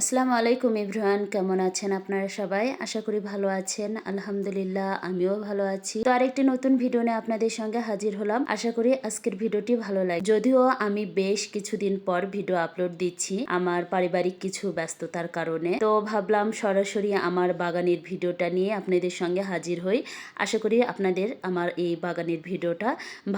আসসালামু আলাইকুম ইব্রাহান কেমন আছেন আপনারা সবাই? আশা করি ভালো আছেন। আলহামদুলিল্লাহ, আমিও ভালো আছি। তো আরেকটি নতুন ভিডিও নিয়ে আপনাদের সঙ্গে হাজির হলাম। আশা করি আজকের ভিডিওটি ভালো লাগে। যদিও আমি বেশ কিছুদিন পর ভিডিও আপলোড দিচ্ছি আমার পারিবারিক কিছু ব্যস্ততার কারণে। তো ভাবলাম সরাসরি আমার বাগানের ভিডিওটা নিয়ে আপনাদের সঙ্গে হাজির হই। আশা করি আপনাদের আমার এই বাগানের ভিডিওটা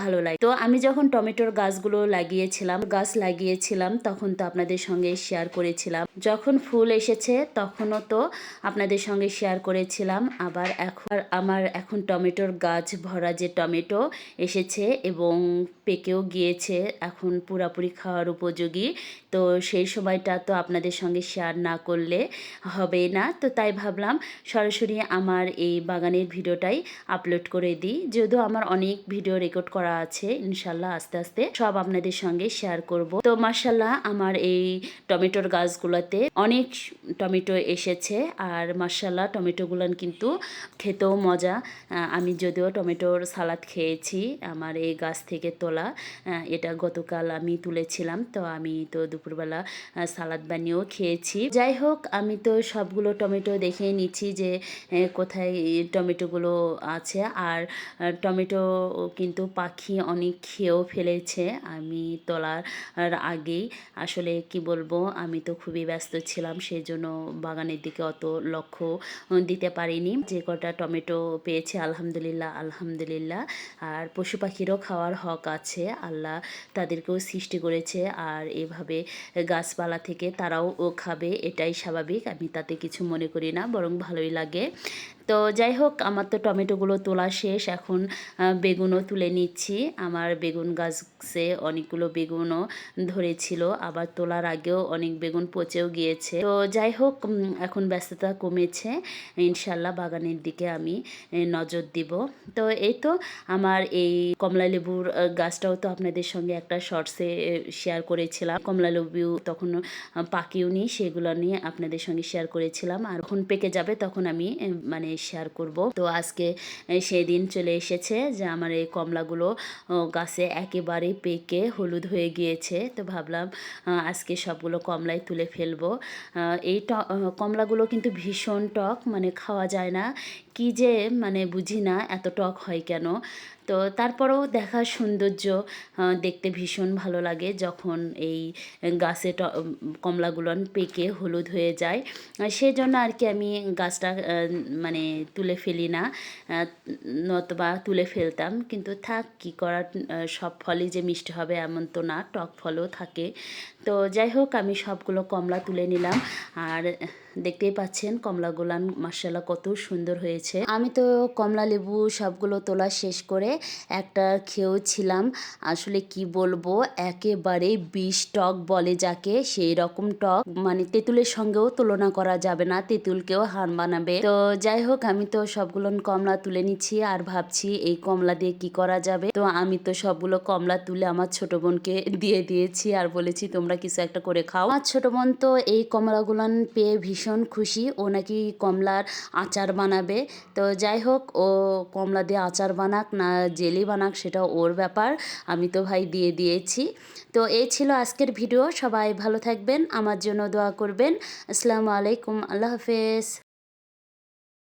ভালো লাগে। তো আমি যখন টমেটোর গাছগুলো লাগিয়েছিলাম, গাছ লাগিয়েছিলাম, তখন তো আপনাদের সঙ্গে শেয়ার করেছিলাম। যখন ফুল এসেছে, তখনও তো আপনাদের সঙ্গে শেয়ার করেছিলাম। আবার এখন আমার এখন টমেটোর গাছ ভরা যে টমেটো এসেছে এবং পেকেও গিয়েছে, এখন পুরাপুরি খাওয়ার উপযোগী। তো সেই সময়টা তো আপনাদের সঙ্গে শেয়ার না করলে হবে না। তো তাই ভাবলাম সরাসরি আমার এই বাগানের ভিডিওটাই আপলোড করে দিই। যদিও আমার অনেক ভিডিও রেকর্ড করা আছে, ইনশাল্লাহ আস্তে আস্তে সব আপনাদের সঙ্গে শেয়ার করব। তো মার্শাল্লাহ আমার এই টমেটোর গাছগুলোতে অনেক টমেটো এসেছে আর মার্শাল্লাহ টমেটোগুলান কিন্তু খেতেও মজা। আমি যদিও টমেটোর সালাদ খেয়েছি আমার এই গাছ থেকে তোলা। এটা গতকাল আমি তুলেছিলাম, তো আমি তো দুপুরবেলা সালাদ বানিয়েও খেয়েছি। যাই হোক, আমি তো সবগুলো টমেটো দেখে নিচ্ছি যে কোথায় টমেটোগুলো আছে। আর টমেটো কিন্তু পাখি অনেক খেয়েও ফেলেছে। আমি তোলার আগেই, আসলে কি বলব, আমি তো খুবই ব্যস্ত ছিলাম সেই জন্য বাগানের দিকে অত লক্ষ্য দিতে পারিনি। যে কটা টমেটো পেয়েছে, আলহামদুলিল্লাহ আলহামদুলিল্লাহ। আর পশু পাখিরও খাওয়ার হক আছে, আল্লাহ তাদেরকেও সৃষ্টি করেছে। আর এভাবে গাছপালা থেকে তারাও ও খাবে, এটাই স্বাভাবিক, আমি তাতে কিছু মনে করি না, বরং ভালোই লাগে। তো যাই হোক, আমার তো টমেটোগুলো তোলা শেষ, এখন বেগুনও তুলে নিচ্ছি। আমার বেগুন গাছে অনেকগুলো বেগুনও ধরেছিল, আবার তোলার আগেও অনেক বেগুন পচেও গিয়েছে তো যাই হোক এখন ব্যস্ততা কমেছে। ইনশাল্লাহ বাগানের দিকে আমি নজর দিব। তো এই তো আমার এই কমলা লেবুর গাছটাও তো আপনাদের সঙ্গে একটা শর্টসে শেয়ার করেছিলাম। কমলা লেবু তখন পাকিও নি সেগুলো নিয়ে আপনাদের সঙ্গে শেয়ার করেছিলাম। আর যখন পেকে যাবে তখন আমি মানে শেয়ার করব। তো আজকে সেই দিন চলে এসেছে যে আমার এই কমলাগুলো গাছে একেবারে পেকে, হলুদ হয়ে গিয়েছে। তো ভাবলাম আজকে সবগুলো কমলাই তুলে ফেলব। এই কমলাগুলো কিন্তু ভীষণ টক মানে খাওয়া যায় না। কি যে মানে বুঝি না এত টক হয় কেন? তো তারপরেও দেখার সৌন্দর্য দেখতে ভীষণ ভালো লাগে যখন এই গাছে কমলাগুলো পেকে হলুদ হয়ে যায়। সেজন্য আর কি আমি গাছটা মানে তুলে ফেলি না। নতবা তুলে ফেলতাম, কিন্তু থাক, কী করার সব ফলই যে মিষ্টি হবে এমন তো না, টক ফলও থাকে। তো যাই হোক, আমি সবগুলো কমলা তুলে নিলাম। আর দেখতেই পাচ্ছেন কমলা কমলাগুলো মার্শাল্লাহ কত সুন্দর হয়েছে। আমি তো কমলা লেবু সবগুলো তোলা শেষ করে একটা খেয়েও ছিলাম। আসলে কি বলব একেবারে বিষ টক বলে যাকে, সেই রকম টক। মানে তেঁতুলের সঙ্গেও তুলনা করা যাবে না, তেঁতুলকেও হার বানাবে। তো যাই হোক, আমি তো সবগুলো কমলা তুলে নিচ্ছি আর ভাবছি এই কমলা দিয়ে কি করা যাবে। তো আমি তো সবগুলো কমলা তুলে আমার ছোট বোনকে দিয়ে দিয়েছি আর বলেছি, তোমরা কিছু একটা করে খাও। আমার ছোট বোন তো এই কমলাগুলান পেয়ে ভীষণ খুশি। ও নাকি কমলার আচার বানাবে। তো যাই হোক, ও কমলা দিয়ে আচার বানাক না জেলি বানাক সেটা ওর ব্যাপার। আমি তো ভাই দিয়ে দিয়েছি। তো এই ছিল আজকের ভিডিও। সবাই ভালো থাকবেন। আমার জন্য দোয়া করবেন। আসসালামু আলাইকুম। আল্লাহ হাফেজ।